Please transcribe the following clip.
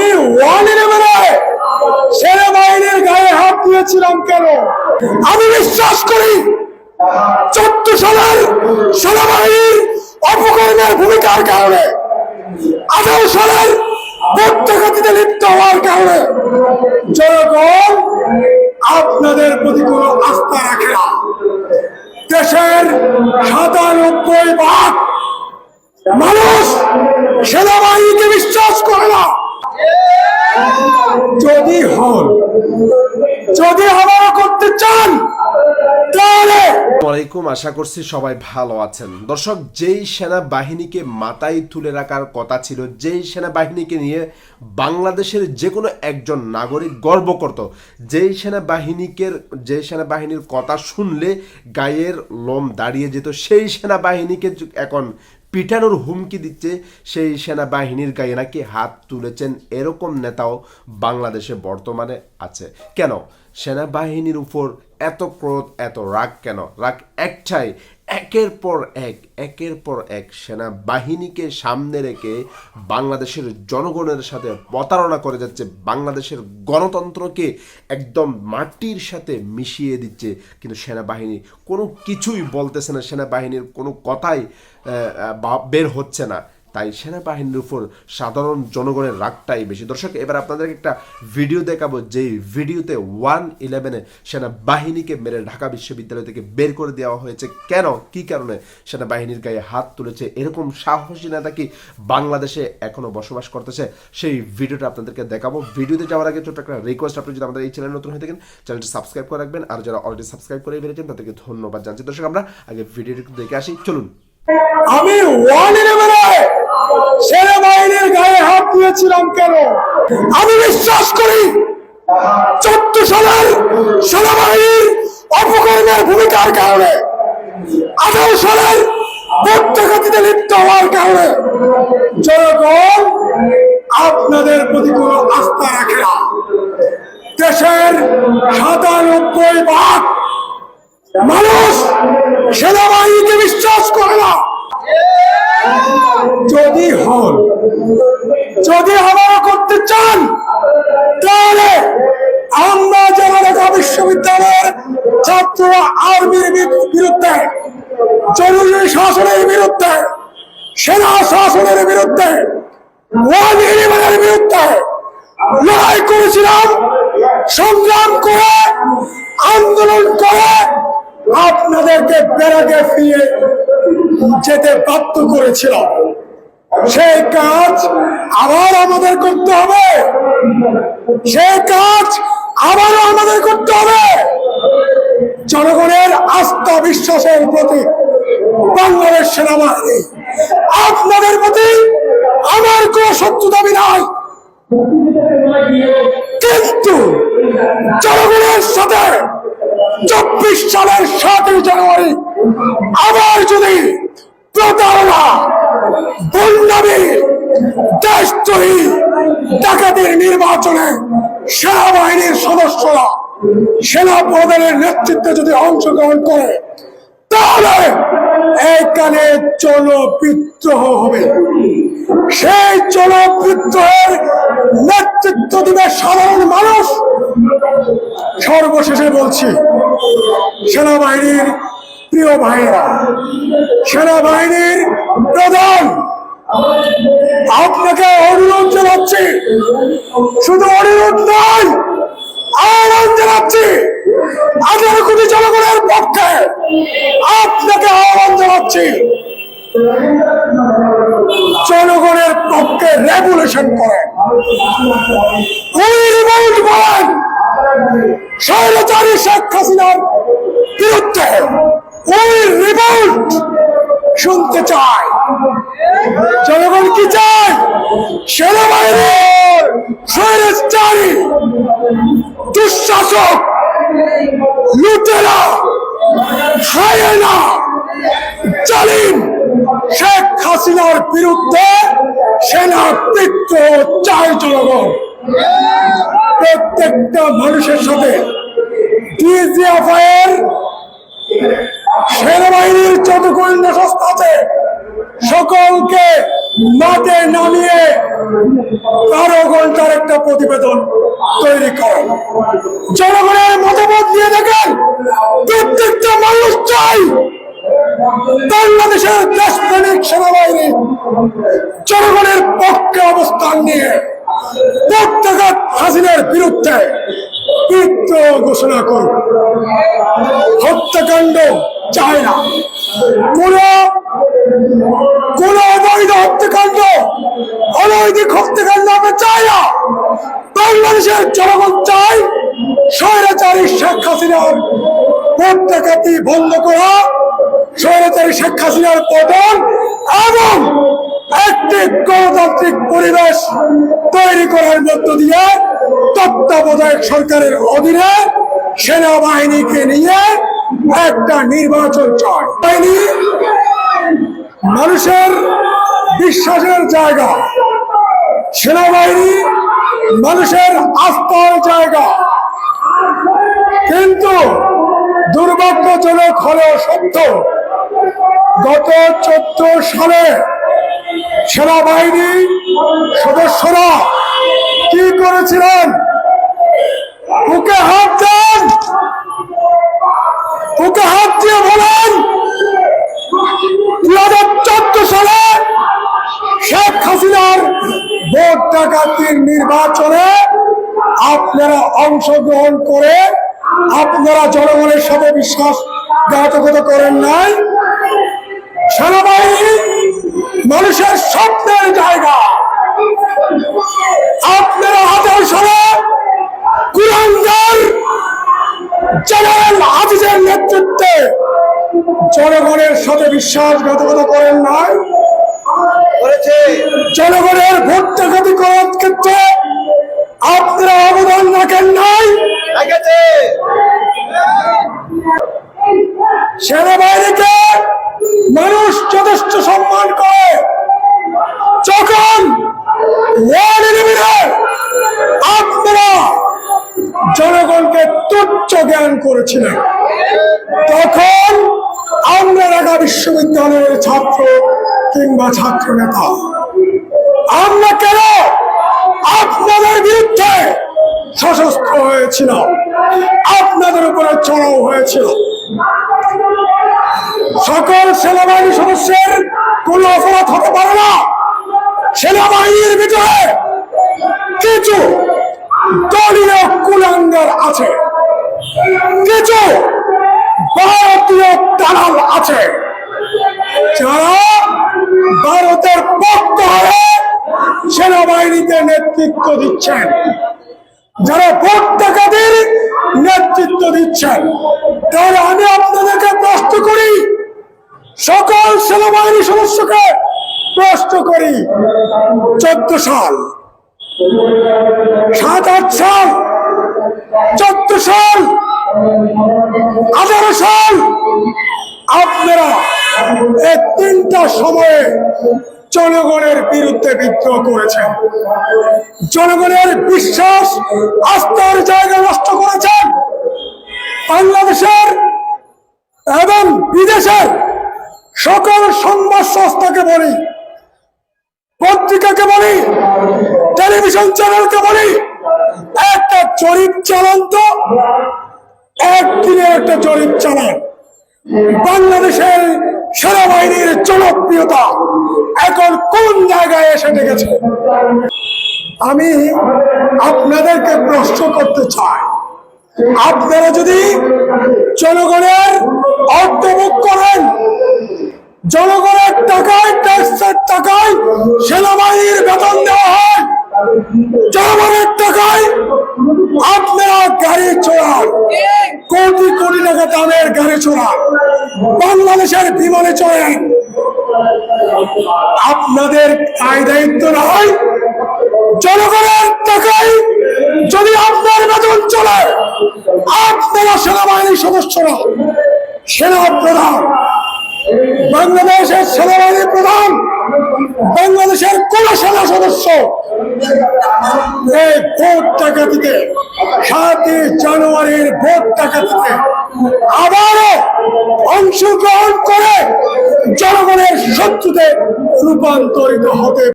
আমি ওয়ান ইলেভেনে সেনাবাহিনীর গায়ে হাত দিয়েছিলাম কেন? আমি বিশ্বাস করি, চোদ্দ সালের সেনাবাহিনীর অপকর্মের ভূমিকার কারণে, আঠারো সালের প্রত্যেকাতিতে লিপ্ত হওয়ার কারণে, জনগণ আপনাদের প্রতি কোনো আস্থা রাখে না। দেশের সাতানব্বই ভাগ মানুষ সেনাবাহিনীকে বিশ্বাস করে না। যদি হন, যদি আমরা করতে চান, তাহলে আশা করছি সবাই ভালো আছেন। দর্শক, যেই সেনাবাহিনীকে মাথায় তুলে রাখার কথা ছিল, যেই সেনাবাহিনীকে নিয়ে বাংলাদেশের যে কোনো একজন নাগরিক গর্ব করত, যেই সেনাবাহিনীকে যে সেনাবাহিনীর কথা শুনলে গায়ের লোম দাঁড়িয়ে যেত, সেই সেনাবাহিনীকে এখন পিটানোর হুমকি দিচ্ছে সেই সেনাবাহিনীর গায়ে নাকি হাত তুলেছেন এরকম নেতাও বাংলাদেশে বর্তমানে আছে। কেন? সেনাবাহিনীর উপর এত ক্রোধ, এত রাগ কেন? রাগ একটাই একের পর এক, একের পর এক সেনা বাহিনীকে সামনে রেখে বাংলাদেশের জনগণের সাথে প্রতারণা করে যাচ্ছে। বাংলাদেশের গণতন্ত্রকে একদম মাটির সাথে মিশিয়ে দিচ্ছে। কিন্তু সেনাবাহিনী কোনো কিছুই বলতেছে না। সেনাবাহিনীর কোনো কথাই বের হচ্ছে না। তাই সেনাবাহিনীর উপর সাধারণ জনগণের রাগটাই বেশি। দর্শক, এবার আপনাদেরকে একটা ভিডিও দেখাবো, যেই ভিডিওতে ওয়ান ইলেভেনে সেনাবাহিনীকে মেরে ঢাকা বিশ্ববিদ্যালয় থেকে বের করে দেওয়া হয়েছে। কেন? কি কারণে? সেনাবাহিনীর গায়ে হাত তুলেছে। এরকম সাহসী নেতা কি বাংলাদেশে এখনও বসবাস করতেছে? সেই ভিডিওটা আপনাদেরকে দেখাবো। ভিডিওতে যাওয়ার আগে ছোট্ট একটা রিকোয়েস্ট আপনি যদি আমাদের এই চ্যানেল নতুন হয়ে থাকেন চ্যানেলটি সাবস্ক্রাইব করে রাখবেন। আর যারা অলরেডি সাবস্ক্রাইব করে ফেলেছেন, তাদেরকে ধন্যবাদ জানছি দর্শক, আমরা আগে ভিডিওটি দেখে আসি। চলুন। আমি ওয়ান ইলেভেনে সেনাবাহিনীর গায়ে হাত দিয়েছিলাম কেন? আমি বিশ্বাস করি, চোদ্দ সালের সেনাবাহিনীর অপকর্মের ভূমিকার কারণে, আঠারো সালের প্রত্যেকাতিতে লিপ্ত হওয়ার কারণে, জনগণ আপনাদের প্রতি কোনো আস্থা রাখে না। দেশের সাতানব্বই ভাগ মানুষ সেনাবাহিনীকে বিশ্বাস করে না। যদি হন, যদি আমরা করতে চান, তাহলে আমরা যারা ঢাকা বিশ্ববিদ্যালয়ের ছাত্র আর্মির বিরুদ্ধে, জরুরি শাসনের বিরুদ্ধে, সেনা শাসনের বিরুদ্ধে বিরুদ্ধে লড়াই করেছিলাম, সংগ্রাম করে, আন্দোলন করে, আপনাদেরকে বেড়াকে ফিরে যেতে বাধ্য করেছিল। সেই কাজ আবার আমাদের করতে হবে। সেই কাজ আবার আমাদের করতে হবে। জনগণের আস্থা বিশ্বাসের প্রতি বাংলাদেশ সেনাবাহিনী, আপনাদের প্রতি আমার কোন শত্রু দাবি নাই। কিন্তু জনগণের সাথে চব্বিশ সালের সাতই জানুয়ারি আবার যদি নির্বাচনে সেনাবাহিনীর সদস্যরা সেনা প্রধানের নেতৃত্বে যদি অংশগ্রহণ করে, তাহলে এখানে জনবিদ্রোহ হবে। সেই জনবিদ্রোহের নেতৃত্ব দিবে সাধারণ মানুষ। সর্বশেষে বলছি, সেনাবাহিনীর প্রিয় ভাইয়েরা, সেনাবাহিনীর প্রধান, আপনাকে অনুরোধ জানাচ্ছি, শুধু অনুরোধ নয়, আহ্বান জানাচ্ছি, আঠারো কোটি জনগণের পক্ষে আপনাকে আহ্বান জানাচ্ছি, জনগণের পক্ষে রেগুলেশন করেন। রিভোল্ট বিরুদ্ধে। শুনতে চায়। জনগণ কি চায়? দুঃশাসক, লুটেরা, হায়না, জালিম, শেখ হাসিনার বিরুদ্ধে সেনা বিদ্রোহ চায় জনগণ। প্রত্যেকটা মানুষের সাথে ডিজিএফআইয়ের সেনাবাহিনীর যত গোয়েন্দা আছে, সকলকে মাঠে নামিয়ে বারো ঘণ্টার একটা প্রতিবেদন তৈরি করেন জনগণের মতামত নিয়ে দেখেন, প্রত্যেকটা মানুষ চাই বাংলাদেশের দেশপ্রেমিক সেনাবাহিনী জনগণের পক্ষে অবস্থান নিয়ে প্রত্যেক হাসিনের বিরুদ্ধে বিদ্রোহ ঘোষণা করুন হত্যাকাণ্ড চায় না। কোন কোন অবৈধ হত্যাকাণ্ড, অনৈতিক হত্যাকাণ্ড আমরা চাই না। বাংলাদেশের জনগণ চাই স্বৈরাচারী শেখ হাসিনার হত্যাকাতি বন্ধ করা, স্বৈরাচারী শেখ হাসিনার পতন এবং একটি গণতান্ত্রিক পরিবেশ তৈরি করার মধ্য দিয়ে তত্ত্বাবধায়ক সরকারের অধীনে সেনাবাহিনীকে নিয়ে একটা নির্বাচন চায় বাহিনী মানুষের বিশ্বাসের জায়গা, সেনাবাহিনী মানুষের আস্থার জায়গা। কিন্তু দুর্ভাগ্যজনক হলেও সত্য, গত চোদ্দ সালে সেনাবাহিনী সদস্যরা কি করেছিলেন? ভোট ডাকাতির নির্বাচনে আপনারা অংশগ্রহণ করে আপনারা জনগণের সাথে বিশ্বাস ঘাতকতা করেন নাই। সেনাবাহিনী মানুষের স্বপ্নের জায়গা। আপনারা আঠারো সালে কুরাঙ্গার জেনারেল আজিজের নেতৃত্বে জনগণের সাথে বিশ্বাসঘাতকতা করেন নাই। জনগণের ভোট ডাকাতি করার ক্ষেত্রে আপনারা অবদান রাখেন নাই? সেনাবাহিনীকে মানুষ যথেষ্ট সম্মান করে। যখন আপনারা জনগণকে তুচ্ছ জ্ঞান করেছিলেন তখন আমরা ঢাকা বিশ্ববিদ্যালয়ের ছাত্র কিংবা ছাত্র নেতা আমরা কেন আপনাদের বিরুদ্ধে সশস্ত্র হয়েছিল? আপনাদের উপরে চড়াও হয়েছিল। সকল সেনাবাহিনী সদস্যের কোন অপরাধ হতে পারে না। সেনাবাহিনীর ভিতরে কিছু দলীয় কুলাঙ্গার আছে। কিছু ভারতীয় দালাল আছে। যারা ভারতের পক্ষ হয়ে সেনাবাহিনীতে নেতৃত্ব দিচ্ছেন। যারা ভোট ডাকাতির নেতৃত্ব দিচ্ছেন, তাহলে আমি আপনাদেরকে প্রশ্ন করি, সকল সেনাবাহিনী সদস্যকে প্রশ্ন করি, চোদ্দ সাল, সাত, আট সাল, চোদ্দ সাল, আঠারো সাল, আপনারা এই তিনটা সময়ে জনগণের বিরুদ্ধে বিদ্রোহ করেছেন জনগণের বিশ্বাস আস্থার জায়গা নষ্ট করেছেন বাংলাদেশের এবং বিদেশের সকল সংবাদ সংস্থাকে বলি, পত্রিকাকে বলি, টেলিভিশন চ্যানেলকে বলি, একটা জরিপ চালান তো একদিনের একটা জরিপ চালান। বাংলাদেশের সেনাবাহিনীর জনপ্রিয়তা এখন কোন জায়গায় এসে ডেকেছে? আমি আপনাদেরকে প্রশ্ন করতে চাই। আপনারা যদি জনগণের অর্থভোগ করেন জনগণের টাকায়, ট্যাক্সের টাকায় সেনাবাহিনীর বেতন দেওয়া হয়। জনগণের টাকায় আপনারা গাড়ি চড়ান কোটি কোটি টাকা দামের গাড়ি চড়ান বাংলাদেশের বিমানে চড়েন। আপনাদের দায় দায়িত্ব নয় জনগণের টাকায় যদি আপনার বেতন চলে, আপনারা সেনাবাহিনীর সদস্যরা সেনা প্রধান। বাংলাদেশের সেনাবাহিনী প্রধান, বাংলাদেশের কোন সেনা সদস্য। এই ভোট টাকা দিতে সাতই জানুয়ারির ভোট টাকা দিতে আবারও অংশগ্রহণ করে জনগণের শত্রুতে রূপান্তরিত হতে